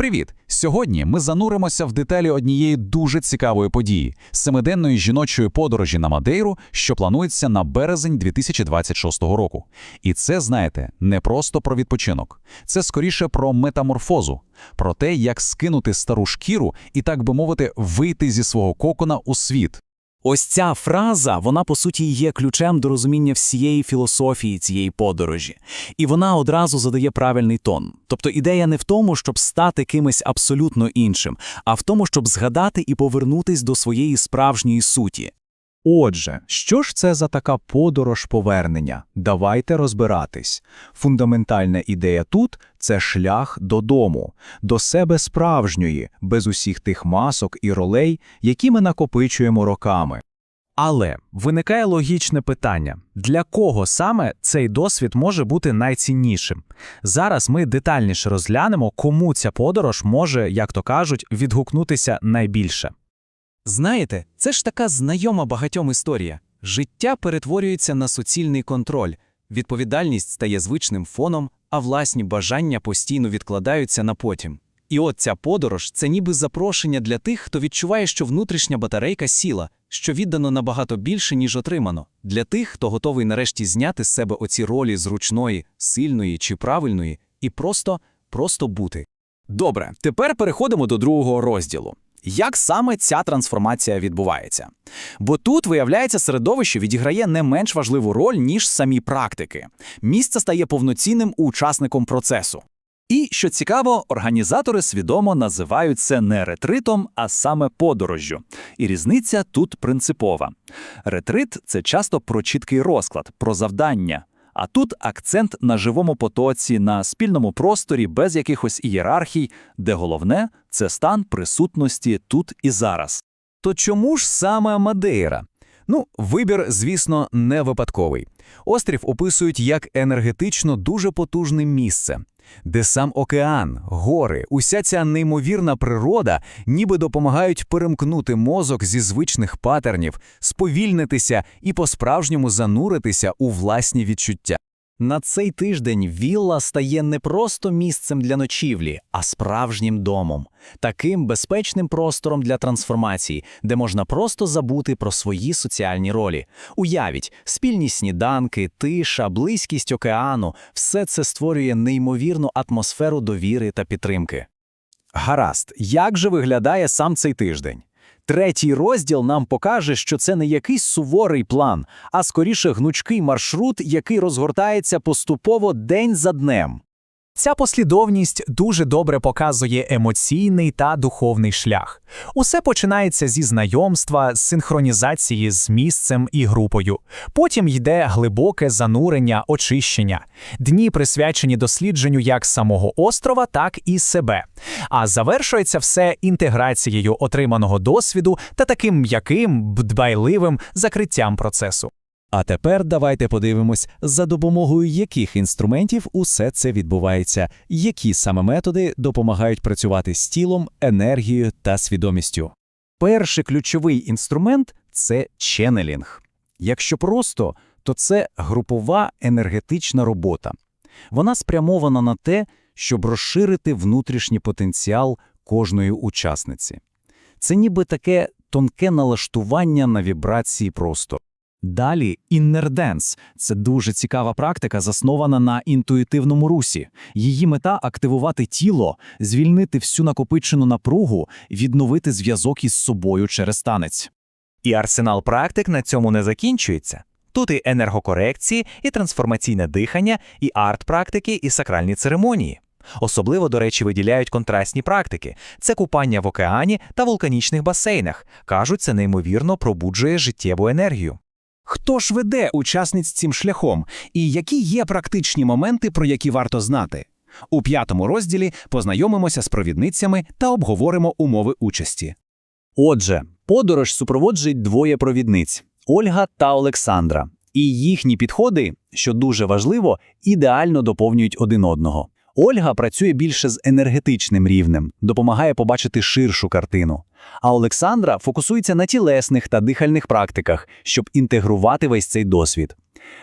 Привіт! Сьогодні ми зануримося в деталі однієї дуже цікавої події семиденної жіночої подорожі на Мадейру, що планується на березень 2026 року. І це, знаєте, не просто про відпочинок, це скоріше про метаморфозу, про те, як скинути стару шкіру і, так би мовити, вийти зі свого кокона у світ. Ось ця фраза, вона по суті є ключем до розуміння всієї філософії цієї подорожі. І вона одразу задає правильний тон. Тобто ідея не в тому, щоб стати кимось абсолютно іншим, а в тому, щоб згадати і повернутись до своєї справжньої суті. Отже, що ж це за така подорож повернення? Давайте розбиратись. Фундаментальна ідея тут це шлях додому, до себе справжньої, без усіх тих масок і ролей, які ми накопичуємо роками. Але виникає логічне питання: для кого саме цей досвід може бути найціннішим? Зараз ми детальніше розглянемо, кому ця подорож може, як то кажуть, відгукнутися найбільше. Знаєте, це ж така знайома багатьом історія. Життя перетворюється на суцільний контроль, відповідальність стає звичним фоном, а власні бажання постійно відкладаються на потім. І от ця подорож це ніби запрошення для тих, хто відчуває, що внутрішня батарейка сіла, що віддано набагато більше, ніж отримано, для тих, хто готовий нарешті зняти з себе оці ролі зручної, сильної чи правильної, і просто, просто бути. Добре, тепер переходимо до другого розділу. Як саме ця трансформація відбувається? Бо тут, виявляється, середовище відіграє не менш важливу роль, ніж самі практики. Місце стає повноцінним учасником процесу. І, що цікаво, організатори свідомо називають це не ретритом, а саме подорожжю. І різниця тут принципова. Ретрит це часто про чіткий розклад, про завдання. А тут акцент на живому потоці, на спільному просторі без якихось ієрархій, де головне це стан присутності тут і зараз. То чому ж саме Мадейра? Ну, вибір, звісно, не випадковий. Острів описують як енергетично дуже потужне місце, де сам океан, гори, уся ця неймовірна природа ніби допомагають перемкнути мозок зі звичних патернів, сповільнитися і по-справжньому зануритися у власні відчуття. На цей тиждень вілла стає не просто місцем для ночівлі, а справжнім домом, таким безпечним простором для трансформації, де можна просто забути про свої соціальні ролі. Уявіть, спільні сніданки, тиша, близькість океану все це створює неймовірну атмосферу довіри та підтримки. Гаразд, як же виглядає сам цей тиждень? Третій розділ нам покаже, що це не якийсь суворий план, а скоріше гнучкий маршрут, який розгортається поступово день за днем. Ця послідовність дуже добре показує емоційний та духовний шлях. Усе починається зі знайомства, з синхронізації з місцем і групою. Потім йде глибоке занурення, очищення. Дні присвячені дослідженню як самого острова, так і себе. А завершується все інтеграцією отриманого досвіду та таким м'яким, дбайливим закриттям процесу. А тепер давайте подивимось, за допомогою яких інструментів усе це відбувається, які саме методи допомагають працювати з тілом, енергією та свідомістю. Перший ключовий інструмент це ченнелінг. Якщо просто, то це групова енергетична робота. Вона спрямована на те, щоб розширити внутрішній потенціал кожної учасниці. Це ніби таке тонке налаштування на вібрації простору. Далі іннерденс це дуже цікава практика, заснована на інтуїтивному русі. Її мета активувати тіло, звільнити всю накопичену напругу, відновити зв'язок із собою через танець. І арсенал практик на цьому не закінчується. Тут і енергокорекції, і трансформаційне дихання, і арт-практики, і сакральні церемонії. Особливо, до речі, виділяють контрастні практики це купання в океані та вулканічних басейнах. Кажуть, це неймовірно пробуджує життєву енергію. Хто ж веде учасниць цим шляхом, і які є практичні моменти, про які варто знати? У п'ятому розділі познайомимося з провідницями та обговоримо умови участі. Отже, подорож супроводжують двоє провідниць Ольга та Олександра. І їхні підходи, що дуже важливо, ідеально доповнюють один одного. Ольга працює більше з енергетичним рівнем, допомагає побачити ширшу картину. А Олександра фокусується на тілесних та дихальних практиках, щоб інтегрувати весь цей досвід.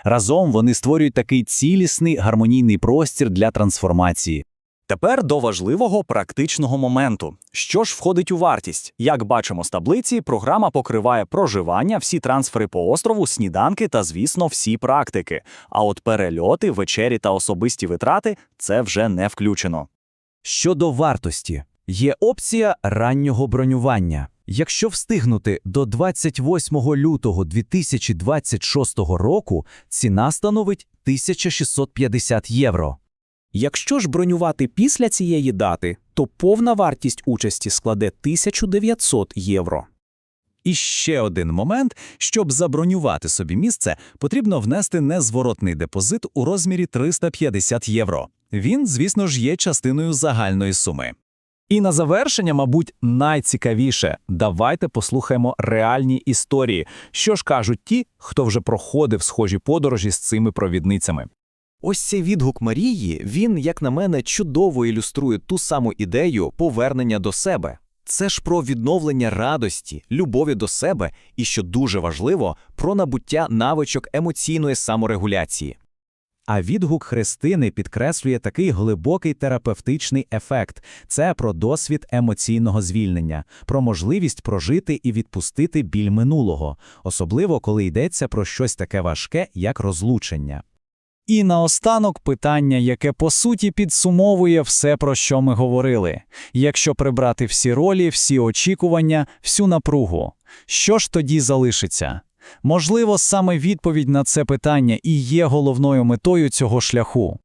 Разом вони створюють такий цілісний гармонійний простір для трансформації. Тепер до важливого практичного моменту. Що ж входить у вартість? Як бачимо з таблиці, програма покриває проживання, всі трансфери по острову, сніданки та, звісно, всі практики. А от перельоти, вечері та особисті витрати це вже не включено. Щодо вартості, є опція раннього бронювання. Якщо встигнути до 28 лютого 2026 року, ціна становить 1650 євро. Якщо ж бронювати після цієї дати, то повна вартість участі складе 1900 євро. І ще один момент, щоб забронювати собі місце, потрібно внести незворотний депозит у розмірі 350 євро. Він, звісно ж, є частиною загальної суми. І на завершення, мабуть, найцікавіше. Давайте послухаємо реальні історії, що ж кажуть ті, хто вже проходив схожі подорожі з цими провідницями. Ось цей відгук Марії, він, як на мене, чудово ілюструє ту саму ідею повернення до себе. Це ж про відновлення радості, любові до себе і, що дуже важливо, про набуття навичок емоційної саморегуляції. А відгук Христини підкреслює такий глибокий терапевтичний ефект. Це про досвід емоційного звільнення, про можливість прожити і відпустити біль минулого, особливо коли йдеться про щось таке важке, як розлучення. І наостанок питання, яке по суті підсумовує все, про що ми говорили. Якщо прибрати всі ролі, всі очікування, всю напругу, що ж тоді залишиться? Можливо, саме відповідь на це питання і є головною метою цього шляху.